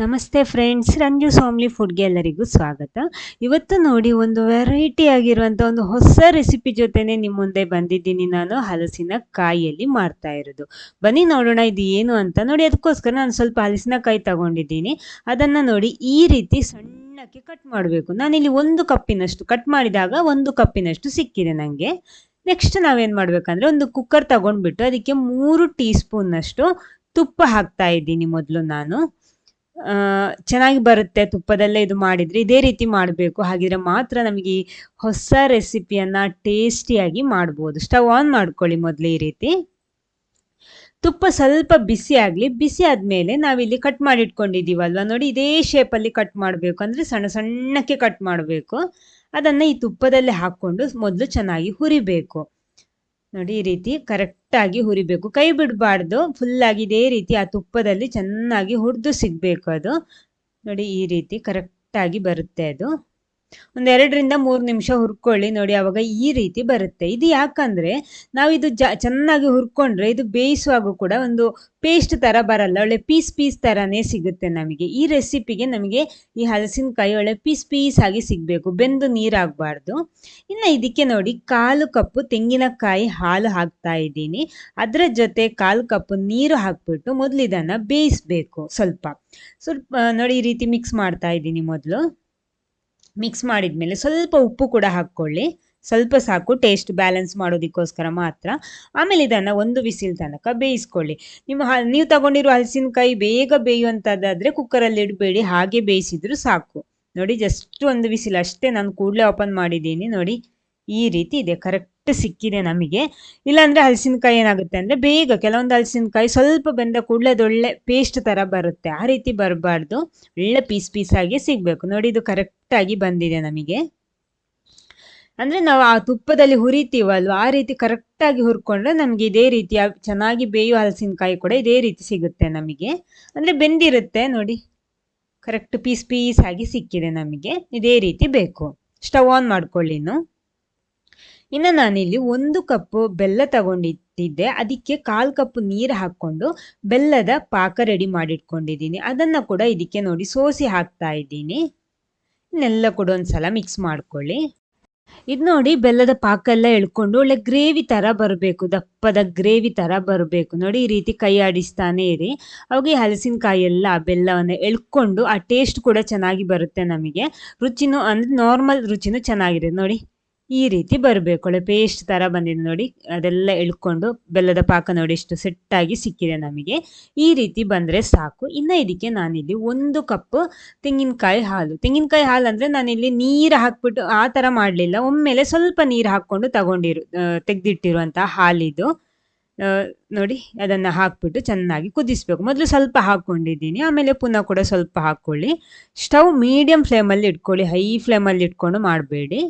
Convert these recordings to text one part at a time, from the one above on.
ನಮಸ್ತೆ ಫ್ರೆಂಡ್ಸ್ ರಂಜು ಸ್ವಾಮ್ಲಿ ಫುಡ್ಗೆ ಎಲ್ಲರಿಗೂ ಸ್ವಾಗತ. ಇವತ್ತು ನೋಡಿ ಒಂದು ವೆರೈಟಿ ಆಗಿರುವಂಥ ಒಂದು ಹೊಸ ರೆಸಿಪಿ ಜೊತೆನೆ ನಿಮ್ಮ ಮುಂದೆ ಬಂದಿದ್ದೀನಿ ನಾನು. ಹಲಸಿನ ಕಾಯಿಯಲ್ಲಿ ಮಾಡ್ತಾ ಇರೋದು. ಬನ್ನಿ ನೋಡೋಣ ಇದು ಏನು ಅಂತ. ನೋಡಿ, ಅದಕ್ಕೋಸ್ಕರ ನಾನು ಸ್ವಲ್ಪ ಹಲಸಿನ ಕಾಯಿ ತಗೊಂಡಿದ್ದೀನಿ. ಅದನ್ನು ನೋಡಿ ಈ ರೀತಿ ಸಣ್ಣಕ್ಕೆ ಕಟ್ ಮಾಡಬೇಕು. ನಾನಿಲ್ಲಿ ಒಂದು ಕಪ್ಪಿನಷ್ಟು ಕಟ್ ಮಾಡಿದಾಗ ಒಂದು ಕಪ್ಪಿನಷ್ಟು ಸಿಕ್ಕಿದೆ ನನಗೆ ನೆಕ್ಸ್ಟ್ ನಾವೇನು ಮಾಡಬೇಕಂದ್ರೆ ಒಂದು ಕುಕ್ಕರ್ ತಗೊಂಡ್ಬಿಟ್ಟು ಅದಕ್ಕೆ ಮೂರು ಟೀ ಸ್ಪೂನ್ನಷ್ಟು ತುಪ್ಪ ಹಾಕ್ತಾ ಇದ್ದೀನಿ ಮೊದಲು ನಾನು. ಚೆನ್ನಾಗಿ ಬರುತ್ತೆ ತುಪ್ಪದಲ್ಲೇ ಇದು ಮಾಡಿದರೆ. ಇದೇ ರೀತಿ ಮಾಡಬೇಕು. ಹಾಗಿದ್ರೆ ಮಾತ್ರ ನಮಗೆ ಈ ಹೊಸ ರೆಸಿಪಿಯನ್ನು ಟೇಸ್ಟಿಯಾಗಿ ಮಾಡ್ಬೋದು. ಸ್ಟವ್ ಆನ್ ಮಾಡ್ಕೊಳ್ಳಿ ಮೊದಲು ಈ ರೀತಿ. ತುಪ್ಪ ಸ್ವಲ್ಪ ಬಿಸಿ ಆಗಲಿ, ಬಿಸಿ ಆದಮೇಲೆ ನಾವಿಲ್ಲಿ ಕಟ್ ಮಾಡಿ ಇಟ್ಕೊಂಡಿದ್ದೀವಲ್ವ ನೋಡಿ ಇದೇ ಶೇಪಲ್ಲಿ ಕಟ್ ಮಾಡಬೇಕು. ಅಂದರೆ ಸಣ್ಣ ಸಣ್ಣಕ್ಕೆ ಕಟ್ ಮಾಡಬೇಕು. ಅದನ್ನು ಈ ತುಪ್ಪದಲ್ಲೇ ಹಾಕ್ಕೊಂಡು ಮೊದಲು ಚೆನ್ನಾಗಿ ಹುರಿಬೇಕು. ನೋಡಿ, ಈ ರೀತಿ ಕರೆಕ್ಟಾಗಿ ಹುರಿಬೇಕು. ಕೈ ಬಿಡಬಾರ್ದು. ಫುಲ್ಲಾಗಿ ಇದೇ ರೀತಿ ಆ ತುಪ್ಪದಲ್ಲಿ ಚೆನ್ನಾಗಿ ಹುರಿದು ಸಿಗಬೇಕು ಅದು. ನೋಡಿ, ಈ ರೀತಿ ಕರೆಕ್ಟಾಗಿ ಬರುತ್ತೆ ಅದು. ಒಂದು ಎರಡರಿಂದ ಮೂರು ನಿಮಿಷ ಹುರ್ಕೊಳ್ಳಿ ನೋಡಿ ಆವಾಗ ಈ ರೀತಿ ಬರುತ್ತೆ. ಇದು ಯಾಕಂದ್ರೆ ನಾವಿದು ಜ, ಚೆನ್ನಾಗಿ ಹುರ್ಕೊಂಡ್ರೆ ಇದು ಬೇಯಿಸುವಾಗ ಕೂಡ ಒಂದು ಪೇಸ್ಟ್ ಥರ ಬರಲ್ಲ, ಒಳ್ಳೆ ಪೀಸ್ ಪೀಸ್ ಥರನೇ ಸಿಗುತ್ತೆ ನಮಗೆ. ಈ ರೆಸಿಪಿಗೆ ನಮಗೆ ಈ ಹಲಸಿನಕಾಯಿ ಒಳ್ಳೆ ಪೀಸ್ ಪೀಸ್ ಆಗಿ ಸಿಗಬೇಕು, ಬೆಂದು ನೀರಾಗಬಾರ್ದು. ಇನ್ನು ಇದಕ್ಕೆ ನೋಡಿ, ಕಾಲು ಕಪ್ಪು ತೆಂಗಿನಕಾಯಿ ಹಾಲು ಹಾಕ್ತಾ ಇದ್ದೀನಿ. ಅದರ ಜೊತೆ ಕಾಲು ಕಪ್ಪು ನೀರು ಹಾಕ್ಬಿಟ್ಟು ಮೊದಲು ಇದನ್ನು ಬೇಯಿಸಬೇಕು ಸ್ವಲ್ಪ. ಸ್ವಲ್ಪ ನೋಡಿ ಈ ರೀತಿ ಮಿಕ್ಸ್ ಮಾಡ್ತಾ ಇದ್ದೀನಿ ಮೊದಲು. ಮಿಕ್ಸ್ ಮಾಡಿದ್ಮೇಲೆ ಸ್ವಲ್ಪ ಉಪ್ಪು ಕೂಡ ಹಾಕ್ಕೊಳ್ಳಿ. ಸ್ವಲ್ಪ ಸಾಕು ಟೇಸ್ಟ್ ಬ್ಯಾಲೆನ್ಸ್ ಮಾಡೋದಕ್ಕೋಸ್ಕರ ಮಾತ್ರ. ಆಮೇಲೆ ಇದನ್ನು ಒಂದು ವಿಸಿಲ್ ತನಕ ಬೇಯಿಸ್ಕೊಳ್ಳಿ. ನಿಮ್ಮ ಹ, ನೀವು ತಗೊಂಡಿರೋ ಹಲಸಿನಕಾಯಿ ಬೇಗ ಬೇಯುವಂಥದ್ದಾದರೆ ಕುಕ್ಕರಲ್ಲಿ ಇಡಬೇಡಿ, ಹಾಗೆ ಬೇಯಿಸಿದ್ರು ಸಾಕು. ನೋಡಿ ಜಸ್ಟ್ ಒಂದು ವಿಸಿಲ್, ಅಷ್ಟೇ ನಾನು ಕೂಡಲೇ ಓಪನ್ ಮಾಡಿದ್ದೀನಿ. ನೋಡಿ. ಈ ರೀತಿ ಇದೆ. ಕರೆಕ್ಟ್ ಸಿಕ್ಕಿದೆ ನಮಗೆ. ಇಲ್ಲಾಂದರೆ ಹಲಸಿನಕಾಯಿ ಏನಾಗುತ್ತೆ ಅಂದರೆ ಬೇಗ ಕೆಲವೊಂದು ಹಲಸಿನಕಾಯಿ ಸ್ವಲ್ಪ ಬೆಂದ ಕೂಡಲೇ ಅದೊಳ್ಳೆ ಪೇಸ್ಟ್ ಥರ ಬರುತ್ತೆ. ಆ ರೀತಿ ಬರಬಾರ್ದು. ಒಳ್ಳೆ ಪೀಸ್ ಪೀಸ್ ಆಗಿ ಸಿಗಬೇಕು. ನೋಡಿ ಇದು ಕರೆಕ್ಟಾಗಿ ಬಂದಿದೆ ನಮಗೆ. ಅಂದರೆ ನಾವು ಆ ತುಪ್ಪದಲ್ಲಿ ಹುರಿತೀವಲ್ವ? ಆ ರೀತಿ ಕರೆಕ್ಟಾಗಿ ಹುರ್ಕೊಂಡ್ರೆ ನಮಗೆ ಇದೇ ರೀತಿ ಚೆನ್ನಾಗಿ ಬೇಯುವ ಹಲಸಿನಕಾಯಿ ಕೂಡ ಇದೇ ರೀತಿ ಸಿಗುತ್ತೆ ನಮಗೆ. ಅಂದರೆ ಬೆಂದಿರುತ್ತೆ ನೋಡಿ. ಕರೆಕ್ಟ್ ಪೀಸ್ ಪೀಸ್ ಆಗಿ ಸಿಕ್ಕಿದೆ ನಮಗೆ. ಇದೇ ರೀತಿ ಬೇಕು. ಸ್ಟವ್ ಆನ್ ಮಾಡ್ಕೊಳ್ಳಿ ಇನ್ನು ನಾನಿಲ್ಲಿ ಒಂದು ಕಪ್ಪು ಬೆಲ್ಲ ತಗೊಂಡಿದ್ದೆ. ಅದಕ್ಕೆ ಕಾಲು ಕಪ್ಪು ನೀರು ಹಾಕ್ಕೊಂಡು ಬೆಲ್ಲದ ಪಾಕ ರೆಡಿ ಮಾಡಿಟ್ಕೊಂಡಿದ್ದೀನಿ. ಅದನ್ನು ಕೂಡ ಇದಕ್ಕೆ ನೋಡಿ ಸೋಸಿ ಹಾಕ್ತಾ ಇದ್ದೀನಿ. ಇನ್ನೆಲ್ಲ ಕೂಡ ಒಂದ್ಸಲ ಮಿಕ್ಸ್ ಮಾಡ್ಕೊಳ್ಳಿ. ಇದು ನೋಡಿ ಬೆಲ್ಲದ ಪಾಕ ಎಲ್ಲ ಎಳ್ಕೊಂಡು ಒಳ್ಳೆ ಗ್ರೇವಿ ಥರ ಬರಬೇಕು. ದಪ್ಪದ ಗ್ರೇವಿ ಥರ ಬರಬೇಕು. ನೋಡಿ ಈ ರೀತಿ ಕೈ ಆಡಿಸ್ತಾನೆ ಇರಿ. ಅವಾಗ ಈ ಹಲಸಿನಕಾಯಿ ಎಲ್ಲ ಬೆಲ್ಲವನ್ನು ಎಳ್ಕೊಂಡು ಆ ಟೇಸ್ಟ್ ಕೂಡ ಚೆನ್ನಾಗಿ ಬರುತ್ತೆ ನಮಗೆ. ರುಚಿನೂ ಅಂದರೆ ನಾರ್ಮಲ್ ರುಚಿನೂ ಚೆನ್ನಾಗಿರುತ್ತೆ. ನೋಡಿ. ಈ ರೀತಿ ಬರಬೇಕು. ಒಳ್ಳೆ ಪೇಸ್ಟ್ ಥರ ಬಂದಿದೆ ನೋಡಿ. ಅದೆಲ್ಲ ಎಳ್ಕೊಂಡು ಬೆಲ್ಲದ ಪಾಕ ನೋಡಿ ಎಷ್ಟು ಸೆಟ್ಟಾಗಿ ಸಿಕ್ಕಿದೆ ನಮಗೆ. ಈ ರೀತಿ ಬಂದರೆ ಸಾಕು. ಇನ್ನು ಇದಕ್ಕೆ ನಾನಿಲ್ಲಿ ಒಂದು ಕಪ್ ತೆಂಗಿನಕಾಯಿ ಹಾಲು. ತೆಂಗಿನಕಾಯಿ ಹಾಲು ಅಂದರೆ ನಾನಿಲ್ಲಿ ನೀರು ಹಾಕ್ಬಿಟ್ಟು ಆ ಥರ ಮಾಡಲಿಲ್ಲ. ಒಮ್ಮೆಲೆ ಸ್ವಲ್ಪ ನೀರು ಹಾಕ್ಕೊಂಡು ತಗೊಂಡಿರು ತೆಗೆದಿಟ್ಟಿರುವಂಥ ಹಾಲಿದು. ನೋಡಿ ಅದನ್ನು ಹಾಕ್ಬಿಟ್ಟು ಚೆನ್ನಾಗಿ ಕುದಿಸ್ಬೇಕು. ಮೊದಲು ಸ್ವಲ್ಪ ಹಾಕ್ಕೊಂಡಿದ್ದೀನಿ ಆಮೇಲೆ ಪುನಃ ಕೂಡ ಸ್ವಲ್ಪ ಹಾಕ್ಕೊಳ್ಳಿ ಸ್ಟವ್ ಮೀಡಿಯಮ್ ಫ್ಲೇಮಲ್ಲಿ ಇಟ್ಕೊಳ್ಳಿ. ಹೈ ಫ್ಲೇಮಲ್ಲಿ ಇಟ್ಕೊಂಡು ಮಾಡಬೇಡಿ.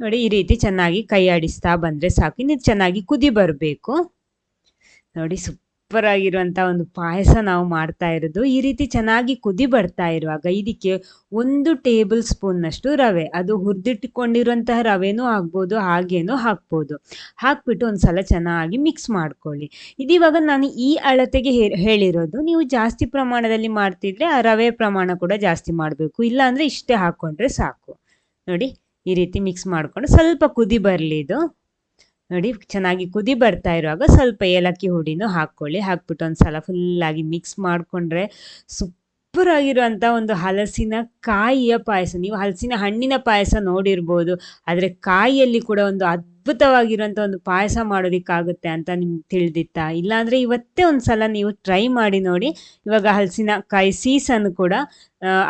ನೋಡಿ, ಈ ರೀತಿ ಚೆನ್ನಾಗಿ ಕೈ ಆಡಿಸ್ತಾ ಬಂದರೆ ಸಾಕು. ಇನ್ನು ಚೆನ್ನಾಗಿ ಕುದಿ ಬರಬೇಕು. ನೋಡಿ ಸೂಪರ್ ಆಗಿರುವಂಥ ಒಂದು ಪಾಯಸ ನಾವು ಮಾಡ್ತಾ ಇರೋದು. ಈ ರೀತಿ ಚೆನ್ನಾಗಿ ಕುದಿ ಬರ್ತಾ ಇರುವಾಗ ಇದಕ್ಕೆ ಒಂದು ಟೇಬಲ್ ಸ್ಪೂನ್ನಷ್ಟು ರವೆ. ಅದು ಹುರಿದಿಟ್ಟುಕೊಂಡಿರುವಂತಹ ರವೆನೂ ಆಗ್ಬೋದು, ಹಾಗೇನೂ ಹಾಕ್ಬೋದು. ಹಾಕ್ಬಿಟ್ಟು ಒಂದು ಸಲ ಚೆನ್ನಾಗಿ ಮಿಕ್ಸ್ ಮಾಡ್ಕೊಳ್ಳಿ. ಇದಿವಾಗ ನಾನು ಈ ಅಳತೆಗೆ ಹೇಳಿರೋದು. ನೀವು ಜಾಸ್ತಿ ಪ್ರಮಾಣದಲ್ಲಿ ಮಾಡ್ತಿದ್ರೆ ಆ ರವೆ ಪ್ರಮಾಣ ಕೂಡ ಜಾಸ್ತಿ ಮಾಡಬೇಕು. ಇಲ್ಲಾಂದರೆ ಇಷ್ಟೇ ಹಾಕ್ಕೊಂಡ್ರೆ ಸಾಕು. ನೋಡಿ ಈ ರೀತಿ ಮಿಕ್ಸ್ ಮಾಡಿಕೊಂಡು ಸ್ವಲ್ಪ ಕುದಿ ಬರಲಿ ಇದು. ನೋಡಿ ಚೆನ್ನಾಗಿ ಕುದಿ ಬರ್ತಾ ಇರುವಾಗ ಸ್ವಲ್ಪ ಏಲಕ್ಕಿ ಹುಡಿನೂ ಹಾಕ್ಕೊಳ್ಳಿ. ಹಾಕ್ಬಿಟ್ಟು ಒಂದು ಸಲ ಫುಲ್ಲಾಗಿ ಮಿಕ್ಸ್ ಮಾಡಿಕೊಂಡ್ರೆ ಸೂಪರ್ ಆಗಿರುವಂಥ ಒಂದು ಹಲಸಿನ ಕಾಯಿಯ ಪಾಯಸ. ನೀವು ಹಲಸಿನ ಹಣ್ಣಿನ ಪಾಯಸ ನೋಡಿರ್ಬೋದು. ಆದರೆ ಕಾಯಿಯಲ್ಲಿ ಕೂಡ ಒಂದು ಅದ್ಭುತವಾಗಿರುವಂಥ ಒಂದು ಪಾಯಸ ಮಾಡೋದಕ್ಕಾಗುತ್ತೆ ಅಂತ ನಿಮ್ಗೆ ತಿಳಿದಿತ್ತಾ? ಇಲ್ಲಾಂದರೆ ಇವತ್ತೇ ಒಂದು ಸಲ ನೀವು ಟ್ರೈ ಮಾಡಿ ನೋಡಿ. ಇವಾಗ ಹಲಸಿನಕಾಯಿ ಸೀಸನ್ ಕೂಡ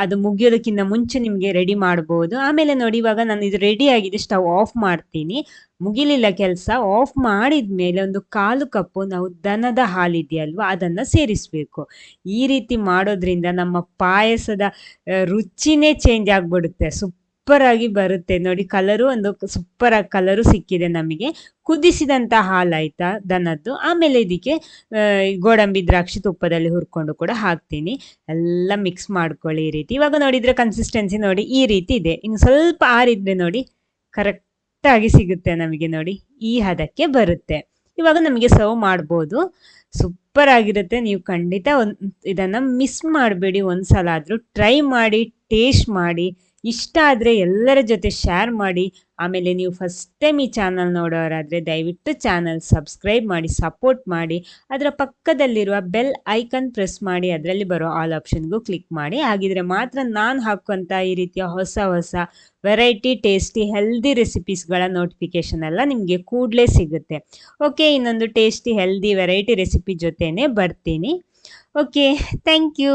ಅದು ಮುಗಿಯೋದಕ್ಕಿಂತ ಮುಂಚೆ ನಿಮಗೆ ರೆಡಿ ಮಾಡ್ಬೋದು. ಆಮೇಲೆ ನೋಡಿ, ಇವಾಗ ನಾನು ಇದು ರೆಡಿ ಆಗಿದೆ ಸ್ಟವ್ ಆಫ್ ಮಾಡ್ತೀನಿ. ಮುಗಿಲಿಲ್ಲ ಕೆಲಸ ಆಫ್ ಮಾಡಿದ ಮೇಲೆ ಒಂದು ಕಾಲು ಕಪ್ಪು ನಾವು ದನದ ಹಾಲಿದೆಯಲ್ವ, ಅದನ್ನು ಸೇರಿಸಬೇಕು. ಈ ರೀತಿ ಮಾಡೋದ್ರಿಂದ ನಮ್ಮ ಪಾಯಸದ ರುಚಿನೇ ಚೇಂಜ್ ಆಗಿಬಿಡುತ್ತೆ. ಸೂಪರ್ ಆಗಿ ಬರುತ್ತೆ. ನೋಡಿ ಕಲರು ಒಂದು ಸೂಪರ್ ಆಗಿ ಕಲರು ಸಿಕ್ಕಿದೆ ನಮಗೆ. ಕುದಿಸಿದಂಥ ಆಯ್ತಾ? ದನದ್ದು. ಆಮೇಲೆ ಇದಕ್ಕೆ ಗೋಡಂಬಿ ದ್ರಾಕ್ಷಿ ತುಪ್ಪದಲ್ಲಿ ಹುರ್ಕೊಂಡು ಕೂಡ ಹಾಕ್ತೀನಿ. ಎಲ್ಲ ಮಿಕ್ಸ್ ಮಾಡ್ಕೊಳ್ಳಿ ಈ ರೀತಿ. ಇವಾಗ ನೋಡಿದರೆ ಕನ್ಸಿಸ್ಟೆನ್ಸಿ ನೋಡಿ, ಈ ರೀತಿ ಇದೆ. ಇನ್ನು ಸ್ವಲ್ಪ ಆರಿದ್ರೆ ನೋಡಿ ಕರೆಕ್ಟಾಗಿ ಸಿಗುತ್ತೆ ನಮಗೆ ನೋಡಿ. ಈ ಹದಕ್ಕೆ ಬರುತ್ತೆ. ಇವಾಗ ನಮಗೆ ಸರ್ವ್ ಮಾಡ್ಬೋದು. ಸೂಪರ್ ಆಗಿರುತ್ತೆ. ನೀವು ಖಂಡಿತ ಒಂದು, ಇದನ್ನು ಮಿಸ್ ಮಾಡಬೇಡಿ. ಒಂದು ಸಲ ಆದರೂ ಟ್ರೈ ಮಾಡಿ ಟೇಸ್ಟ್ ಮಾಡಿ. ಇಷ್ಟ ಆದರೆ ಎಲ್ಲರ ಜೊತೆ ಶೇರ್ ಮಾಡಿ. ಆಮೇಲೆ ನೀವು ಫಸ್ಟ್ ಟೈಮ್ ಈ ಚಾನಲ್ ನೋಡೋರಾದರೆ ದಯವಿಟ್ಟು ಚಾನಲ್ ಸಬ್ಸ್ಕ್ರೈಬ್ ಮಾಡಿ ಸಪೋರ್ಟ್ ಮಾಡಿ. ಅದರ ಪಕ್ಕದಲ್ಲಿರುವ ಬೆಲ್ ಐಕನ್ ಪ್ರೆಸ್ ಮಾಡಿ. ಅದರಲ್ಲಿ ಬರೋ ಆಲ್ ಆಪ್ಷನ್ಗೂ ಕ್ಲಿಕ್ ಮಾಡಿ. ಹಾಗಿದ್ರೆ ಮಾತ್ರ ನಾನು ಹಾಕುವಂಥ ಈ ರೀತಿಯ ಹೊಸ ಹೊಸ ವೆರೈಟಿ ಟೇಸ್ಟಿ ಹೆಲ್ದಿ ರೆಸಿಪೀಸ್ಗಳ ನೋಟಿಫಿಕೇಷನ್ ಎಲ್ಲ ನಿಮಗೆ ಕೂಡಲೇ ಸಿಗುತ್ತೆ. ಓಕೆ ಇನ್ನೊಂದು ಟೇಸ್ಟಿ ಹೆಲ್ದಿ ವೆರೈಟಿ ರೆಸಿಪಿ ಜೊತೆನೇ ಬರ್ತೀನಿ. Okay thank you